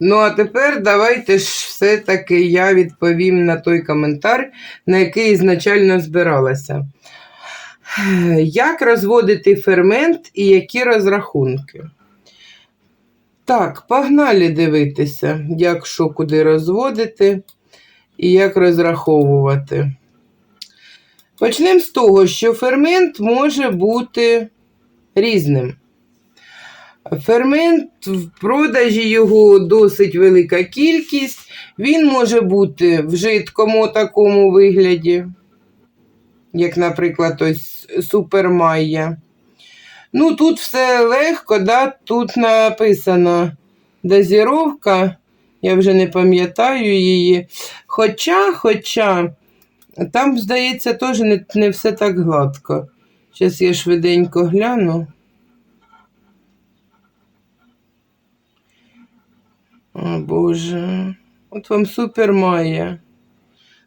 Ну, а тепер давайте ж все-таки я відповім на той коментар, на який ізначально збиралася. Як розводити фермент і які розрахунки? Так, погнали дивитися, як що куди розводити і як розраховувати. Почнемо з того, що фермент може бути різним. Фермент в продажі його досить велика кількість. Він може бути в жидкому такому вигляді, як, наприклад, ось супермайя. Ну, тут все легко, да? тут написано дозіровка, я вже не пам'ятаю її. Хоча, хоча, там, здається, теж не, не все так гладко. Зараз я швиденько гляну. О Боже, от вам супер Майя.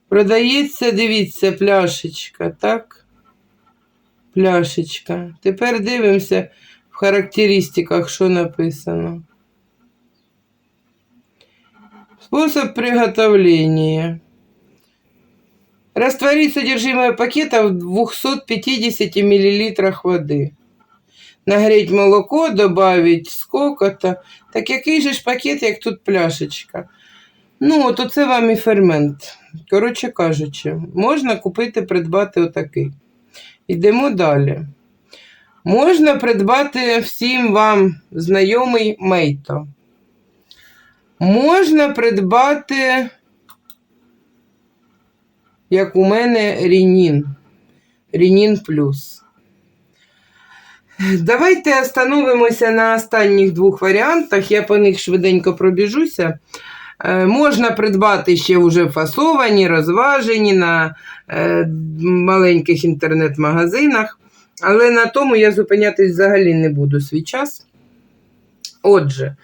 Продається, дивіться, пляшечка, так? Пляшечка. Тепер дивимося в характеристиках, що написано. Способ приготовления. Растворить содержимое пакета в 250 мл води. Нагреть молоко, добавить сколько-то. Так який же ж пакет, як тут пляшечка? Ну, от оце вам і фермент. Коротше кажучи, можна купити, придбати отакий. Йдемо далі. Можна придбати всім вам знайомий мейто. Можна придбати, як у мене, Рінін. Рінін плюс. Давайте остановимося на останніх двох варіантах. Я по них швиденько пробіжуся. Е, Можна придбати ще вже фасовані, розважені на е, маленьких інтернет-магазинах, але на тому я зупинятись взагалі не буду свій час. Отже,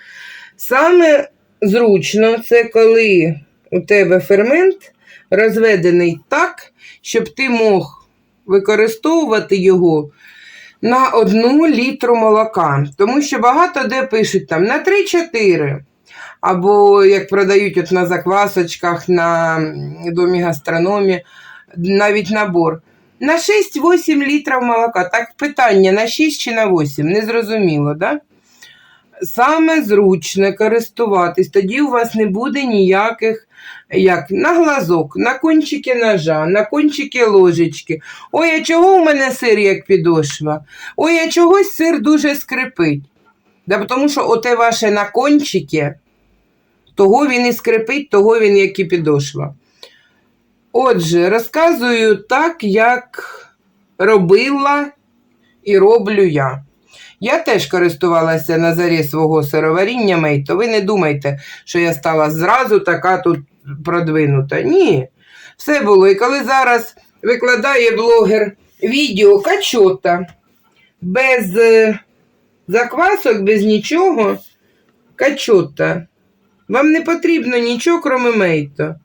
саме зручно це коли у тебе фермент розведений так, щоб ти мог використовувати його на одну літру молока. Тому що багато де пишуть там на 3-4. Або як продають от на заквасочках, на домі гастрономі, навіть набор. На 6-8 літрів молока. Так питання на 6 чи на 8, незрозуміло, да? Саме зручно користуватись, тоді у вас не буде ніяких, як на глазок, на кончики ножа, на кончики ложечки. Ой, а чого у мене сир як підошва? Ой, а чогось сир дуже скрипить. Да, тому що оте ваше на кончики, того він і скрипить, того він як і підошва. Отже, розказую так, як робила і роблю я. Я теж користувалася на зарі свого сироваріння мейто. Ви не думайте, що я стала зразу така тут продвинута. Ні. Все було. І коли зараз викладає блогер відео качота без е, заквасок, без нічого, качота. Вам не потрібно нічого, крім мейто.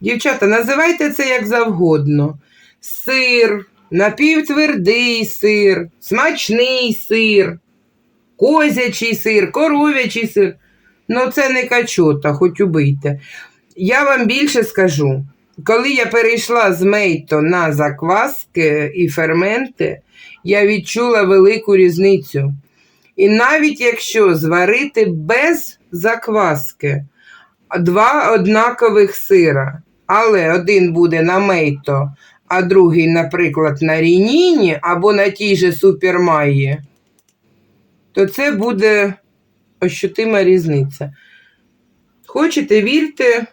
Дівчата, називайте це як завгодно. Сир, напівтвердий сир, смачний сир, козячий сир, коров'ячий сир. Ну, це не качота, хоч убийте. Я вам більше скажу. Коли я перейшла з мейто на закваски і ферменти, я відчула велику різницю. І навіть якщо зварити без закваски два однакових сира, але один буде на мейто, а другий, наприклад, на рініні або на тій же супермаї, то це буде ощутима різниця. Хочете вірте,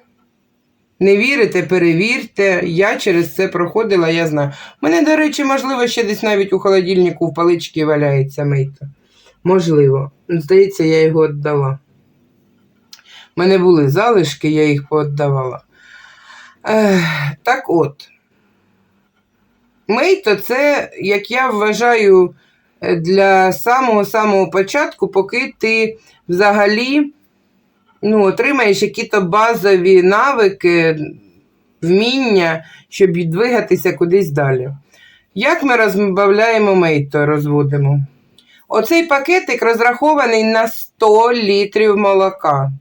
не вірите, перевірте. Я через це проходила, я знаю. У мене, до речі, можливо, ще десь навіть у холодильнику в паличці валяється мейто. Можливо. Здається, я його віддала. Мене були залишки, я їх пооддавала. Ех, так от. Мейто це, як я вважаю, для самого-самого початку, поки ти взагалі ну, отримаєш які-то базові навики, вміння, щоб двигатися кудись далі. Як ми розбавляємо мейто, розводимо? Оцей пакетик розрахований на 100 літрів молока.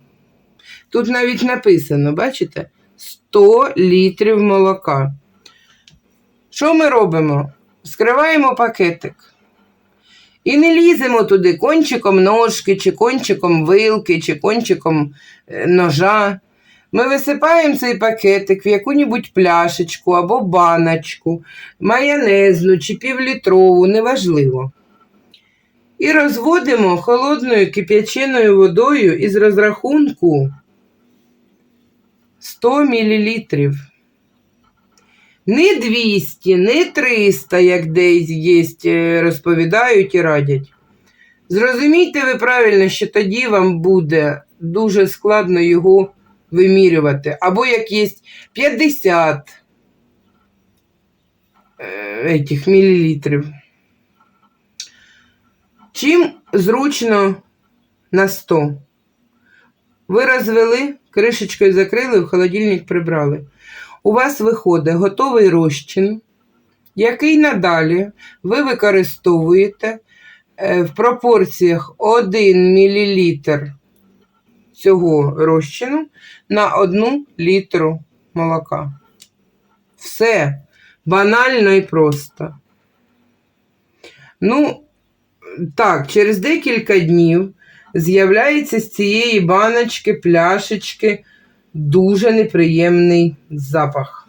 Тут навіть написано, бачите? 100 літрів молока. Що ми робимо? Скриваємо пакетик. І не ліземо туди кончиком ножки, чи кончиком вилки, чи кончиком е, ножа. Ми висипаємо цей пакетик в яку-небудь пляшечку або баночку, майонезну чи півлітрову, неважливо. І розводимо холодною кип'яченою водою із розрахунку 100 мл. Не 200, не 300, як десь є, е, розповідають і радять. Зрозумійте ви правильно, що тоді вам буде дуже складно його вимірювати. Або як є 50 е, этих мілілітрів. Чим зручно на 100? Ви розвели, кришечкою закрили, в холодильник прибрали. У вас виходить готовий розчин, який надалі ви використовуєте е, в пропорціях 1 мл цього розчину на 1 літру молока. Все банально і просто. Ну, так, через декілька днів з'являється з цієї баночки, пляшечки дуже неприємний запах.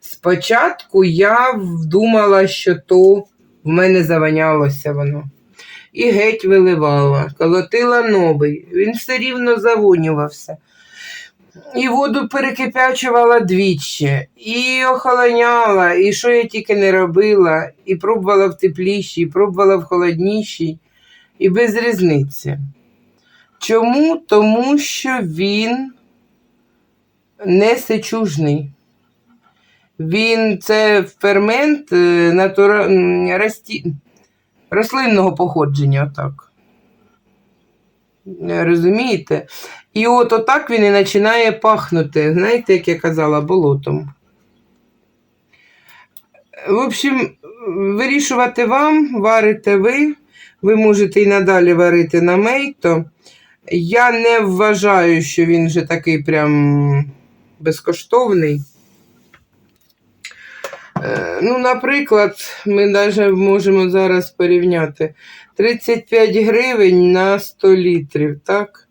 Спочатку я думала, що то в мене заванялося воно. І геть виливала, колотила новий, він все рівно завонювався. І воду перекипячувала двічі, і охолоняла, і що я тільки не робила, і пробувала в теплішій, і пробувала в холоднішій, і без різниці. Чому? Тому що він не сечужний. Він це фермент е, натура... рості... рослинного походження, отак. Е, Розумієте? І от отак він і починає пахнути, знаєте, як я казала, болотом. В общем, вирішувати вам, варите ви. Ви можете і надалі варити на мейто. Я не вважаю, що він вже такий прям безкоштовний. Е, Ну, наприклад, ми навіть можемо зараз порівняти 35 гривень на 100 літрів, так?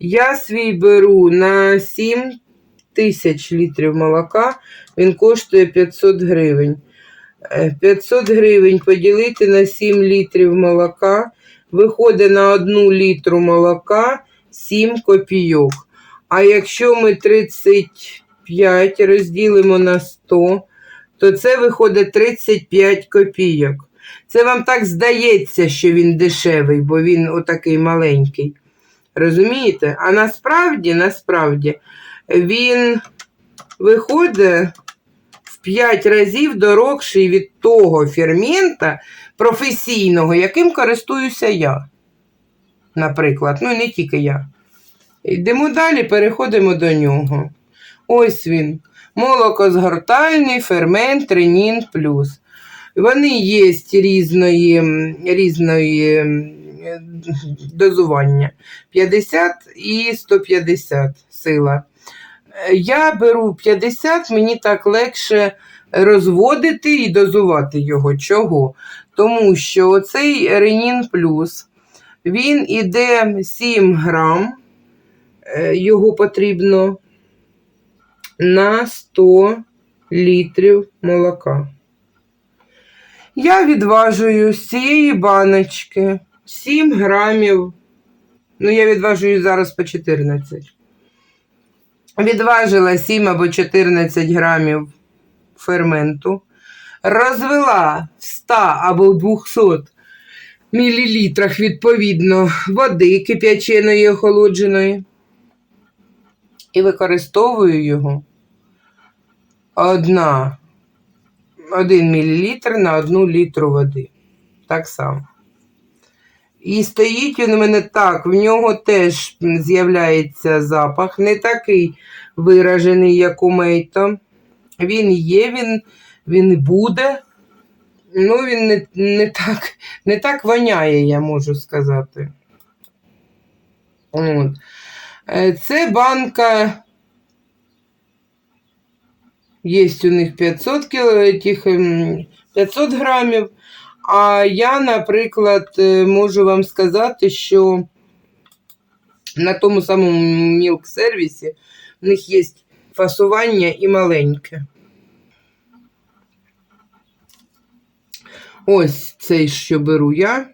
Я свій беру на 7 тисяч літрів молока, він коштує 500 гривень. Е, 500 гривень поділити на 7 літрів молока, виходить на 1 літру молока 7 копійок. А якщо ми 35 розділимо на 100, то це виходить 35 копійок. Це вам так здається, що він дешевий, бо він отакий маленький. Розумієте? А насправді, насправді, він виходить 5 разів дорогший від того фермента професійного, яким користуюся я. Наприклад, ну не тільки я. Йдемо далі, переходимо до нього. Ось він. Молокозгортальний фермент Ренін плюс. Вони є різної, різної дозування. 50 і 150 сила. Я беру 50, мені так легше розводити і дозувати його. Чого? Тому що оцей Ренін плюс, він іде 7 грам, е, його потрібно на 100 літрів молока. Я відважую з цієї баночки 7 грамів. Ну, я відважую зараз по 14. Відважила 7 або 14 грамів ферменту. Розвела в 100 або 200 мілілітрах, відповідно, води кип'яченої охолодженої. І використовую його одна 1 мл на 1 літру води. Так само. І стоїть він у мене так, в нього теж з'являється запах, не такий виражений, як у Мейто. Він є, він, він буде. Ну, він не, не, так, не так воняє, я можу сказати. От. Е, Це банка. Є у них 500, кіл... ем, 500 грамів. А я, наприклад, е, можу вам сказати, що на тому самому мілк сервісі в них є фасування і маленьке. Ось цей, що беру я.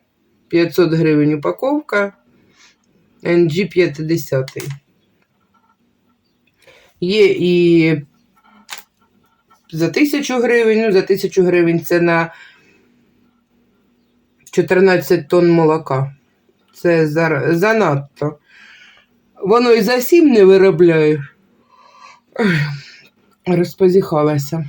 500 гривень упаковка. NG 50. Є і за 1000 гривень, ну, за 1000 гривень це на 14 тонн молока. Це за- занадто. Воно і за 7 не виробляє. Розпозіхалася.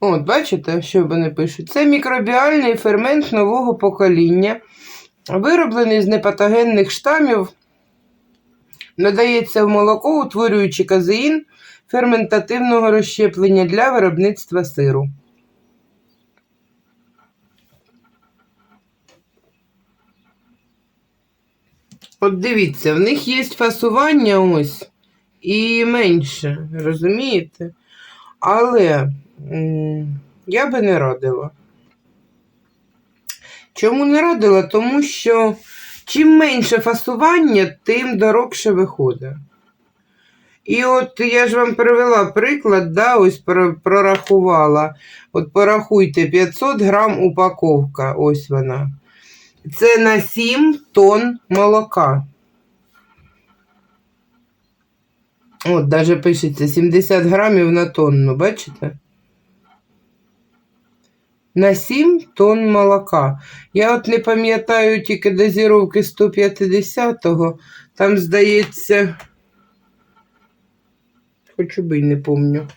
От, бачите, що вони пишуть? Це мікробіальний фермент нового покоління, вироблений з непатогенних штамів, надається в молоко, утворюючи казеїн ферментативного розщеплення для виробництва сиру. От дивіться, в них є фасування ось і менше, розумієте? Але я би не радила. Чому не радила? Тому що чим менше фасування, тим дорогше виходить. І от я ж вам привела приклад, да, ось прорахувала. От порахуйте, 500 грам упаковка, ось вона. Це на 7 тонн молока. От, даже пишеться 70 грамів на тонну, бачите? На 7 тонн молока. Я от не пам'ятаю тільки дозіровки 150-го. Там, здається, хочу би й не помню.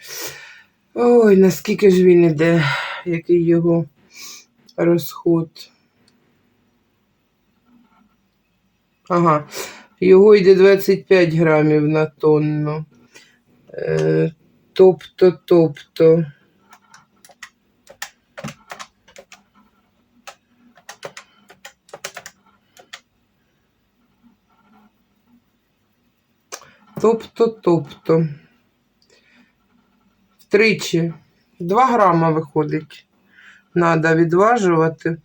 Ой, наскільки ж він іде, який його розход. Ага, його йде 25 грамів на тонну. Е, тобто, тобто. Тобто, тобто. Втричі. 2 грама виходить. Надо відважувати.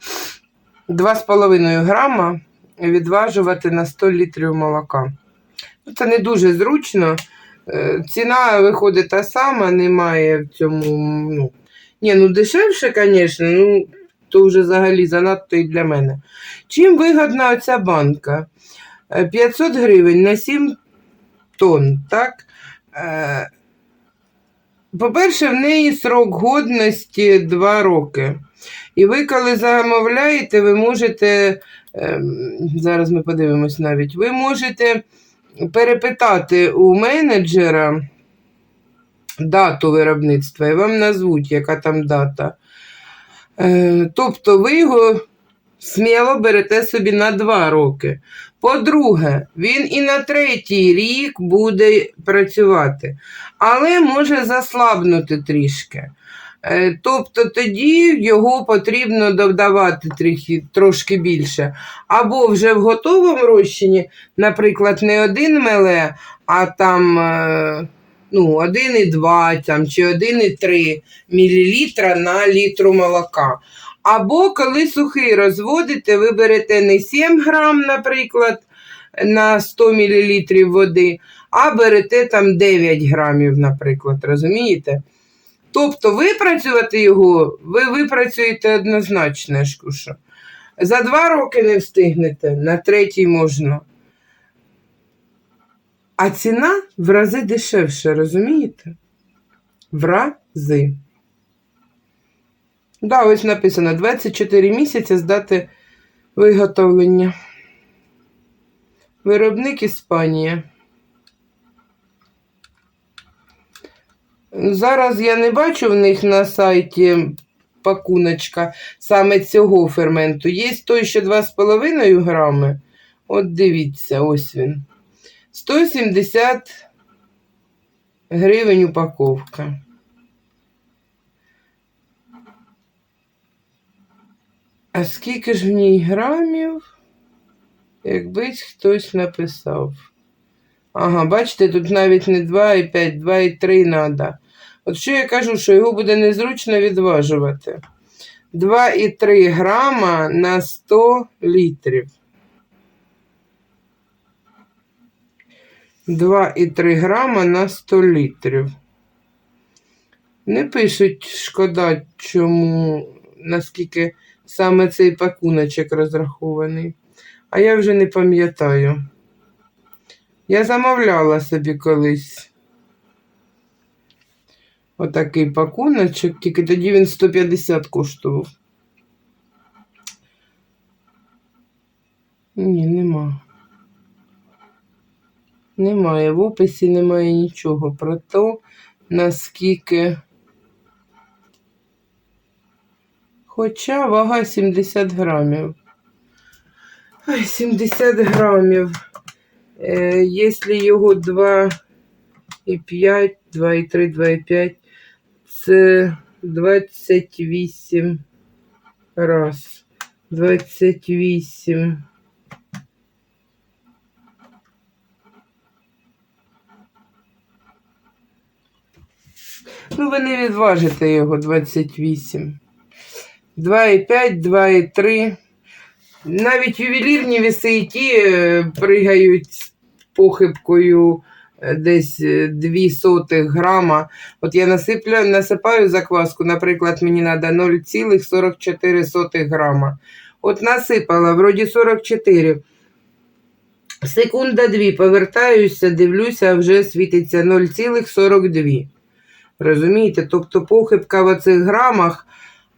2,5 грама відважувати на 100 літрів молока. Ну, Це не дуже зручно. Е, Ціна виходить та сама, немає в цьому. Ну, ні, ну дешевше, звісно, ну, то вже взагалі занадто і для мене. Чим вигодна оця банка? Е, 500 гривень на 7 тонн, так? Е, По-перше, в неї срок годності 2 роки. І ви, коли замовляєте, ви можете, ем, зараз ми подивимось навіть, ви можете перепитати у менеджера дату виробництва і вам назвуть, яка там дата. Е, тобто ви його сміло берете собі на 2 роки. По-друге, він і на третій рік буде працювати, але може заслабнути трішки. Е, Тобто тоді його потрібно додавати трохи, трошки більше. Або вже в готовому розчині, наприклад, не 1 мл, а там е, ну, 1,2 там, чи 1,3 мл на літру молока. Або коли сухий розводите, ви берете не 7 грам, наприклад, на 100 мл води, а берете там 9 грамів, наприклад, розумієте? Тобто випрацювати його, ви випрацюєте однозначно, Шкуша. За два роки не встигнете, на третій можна. А ціна в рази дешевше, розумієте? В рази. Да, ось написано 24 місяці з дати виготовлення. Виробник Іспанія. Зараз я не бачу в них на сайті пакуночка саме цього ферменту. Є той, що 2,5 грами. От дивіться, ось він. 170 гривень упаковка. А скільки ж в ній грамів? Якби хтось написав. Ага, бачите, тут навіть не 2,5, 2,3 треба. От що я кажу, що його буде незручно відважувати. 2,3 грама на 100 літрів. 2,3 грама на 100 літрів. Не пишуть, шкода, чому, наскільки саме цей пакуночок розрахований. А я вже не пам'ятаю. Я замовляла собі колись отакий пакуночок, тільки тоді він 150 коштував. Ні, нема. Немає. В описі немає нічого про те, наскільки. Хоча вага 70 грамів. Ой, 70 грамів. Е, Якщо його 2,5, 2,3, 2,5, це 28 раз. 28. Ну, ви не відважите його 28. 2,5, 2,3. Навіть ювелірні віси і ті е, пригають з похибкою е, десь е, 2 сотих грама. От я насиплю, насипаю закваску, наприклад, мені треба 0,44 грама. От насипала, вроді 44. Секунда дві, повертаюся, дивлюся, вже світиться 0,42. Розумієте? Тобто похибка в оцих грамах,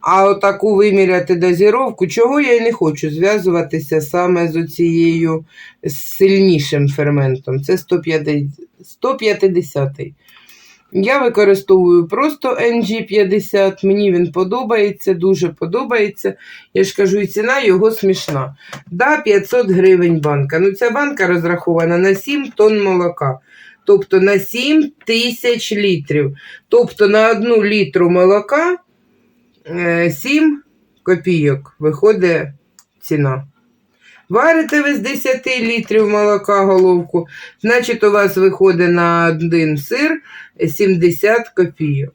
а отаку виміряти дозіровку, чого я й не хочу зв'язуватися саме з оцією з сильнішим ферментом. Це 150. 150. Я використовую просто NG50, мені він подобається, дуже подобається. Я ж кажу, і ціна його смішна. Да, 500 гривень банка. Ну, ця банка розрахована на 7 тонн молока. Тобто на 7 тисяч літрів. Тобто на одну літру молока 7 копійок виходить ціна. Варите ви з 10 літрів молока головку, значить у вас виходить на один сир 70 копійок.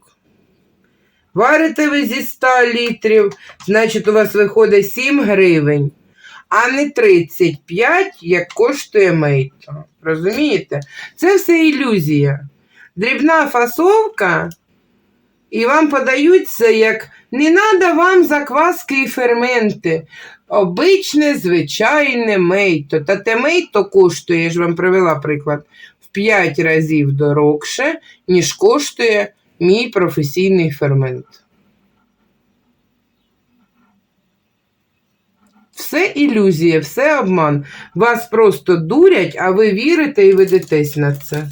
Варите ви зі 100 літрів, значить у вас виходить 7 гривень, а не 35, як коштує мейта. Розумієте? Це все ілюзія. Дрібна фасовка, і вам подають це як не треба вам закваски і ферменти. Обичне, звичайне мейто. Та те мейто коштує, я ж вам привела приклад, в 5 разів дорогше, ніж коштує мій професійний фермент. Все ілюзія, все обман. Вас просто дурять, а ви вірите і ведетесь на це.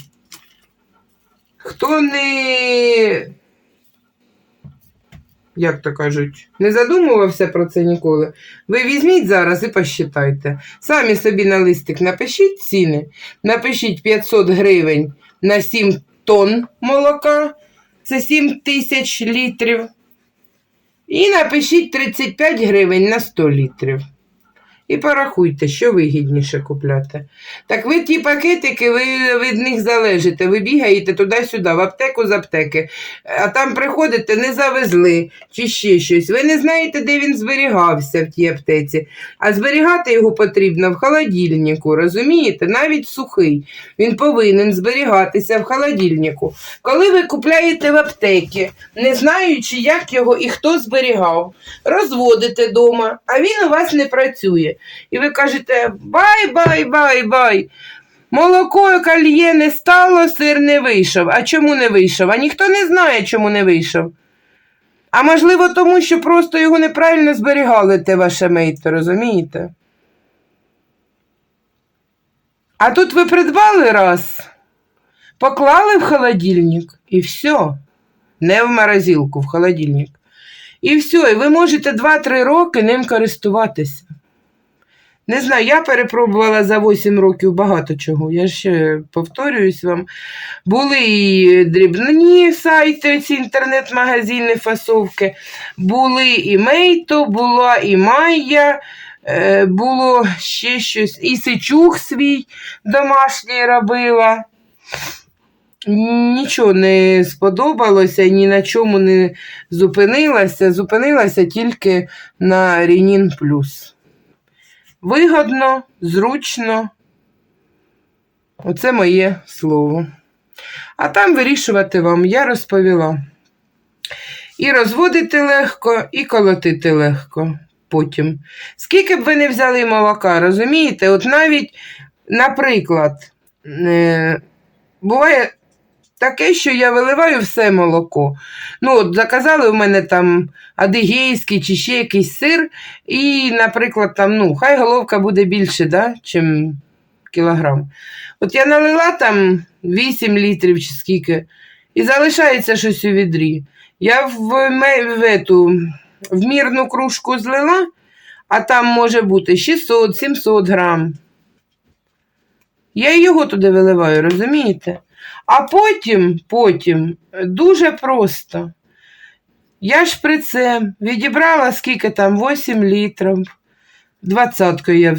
Хто не, як то кажуть, не задумувався про це ніколи, ви візьміть зараз і посчитайте. Самі собі на листик напишіть ціни, напишіть 500 гривень на 7 тонн молока, це 7 тисяч літрів. І напишіть 35 гривень на 100 літрів. І порахуйте, що вигідніше купляти. Так ви ті пакетики, ви від них залежите. Ви бігаєте туди-сюди, в аптеку з аптеки, а там приходите, не завезли чи ще щось. Ви не знаєте, де він зберігався в тій аптеці. А зберігати його потрібно в холодильнику, розумієте? Навіть сухий. Він повинен зберігатися в холодильнику. Коли ви купляєте в аптеки, не знаючи, як його і хто зберігав, розводите вдома, а він у вас не працює. І ви кажете бай, бай, бай, бай. Молоко кальє не стало, сир не вийшов. А чому не вийшов? А ніхто не знає, чому не вийшов. А можливо, тому що просто його неправильно зберігали, те ваше мейто, розумієте? А тут ви придбали раз, поклали в холодильник і все. не в морозилку, в холодильник. І все, і ви можете 2-3 роки ним користуватися. Не знаю, я перепробувала за 8 років багато чого. Я ще повторююсь вам. Були і дрібні сайти, ці інтернет-магазини, фасовки, були і Мейто, була і Майя, е, було ще щось, і Сичух свій домашній робила. Нічого не сподобалося, ні на чому не зупинилася. Зупинилася тільки на Рінін Плюс. Вигодно, зручно. Оце моє слово. А там вирішувати вам, я розповіла. І розводити легко, і колотити легко потім. Скільки б ви не взяли молока, розумієте? От навіть, наприклад, е, буває таке, що я виливаю все молоко. Ну, от заказали в мене там адигейський чи ще якийсь сир, і, наприклад, там, ну, хай головка буде більше, да, чим кілограм. От я налила там 8 літрів чи скільки, і залишається щось у відрі. Я в, ме- в, ету, в мірну кружку злила, а там може бути 600-700 грам. Я його туди виливаю, розумієте? А потім, потім, дуже просто. Я шприцем відібрала скільки там, 8 літрів. Двадцяткою я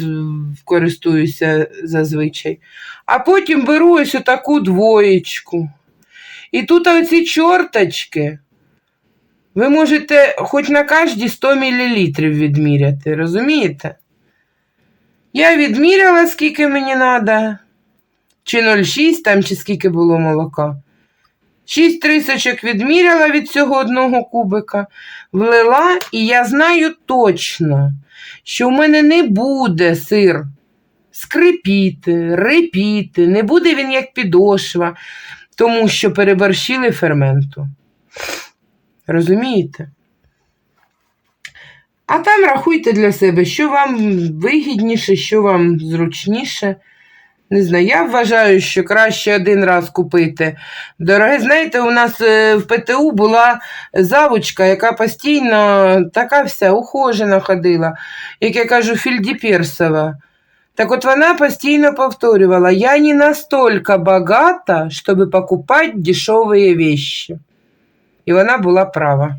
користуюся зазвичай. А потім беру ось таку двоєчку. І тут оці чорточки. Ви можете хоч на кожні 100 мл відміряти, розумієте? Я відміряла, скільки мені треба. Чи 0,6 там, чи скільки було молока. Шість трисочок відміряла від цього одного кубика, влила, і я знаю точно, що в мене не буде сир скрипіти, рипіти, не буде він як підошва, тому що переборщили ферменту. Розумієте? А там рахуйте для себе, що вам вигідніше, що вам зручніше. Не знаю, я вважаю, що краще один раз купити. Дороге, знаєте, у нас е, в ПТУ була завучка, яка постійно така вся ухожена ходила, як я кажу, Фільдіперсова. Так от вона постійно повторювала, я не настолько богата, щоб покупати дешеві вещи. І вона була права.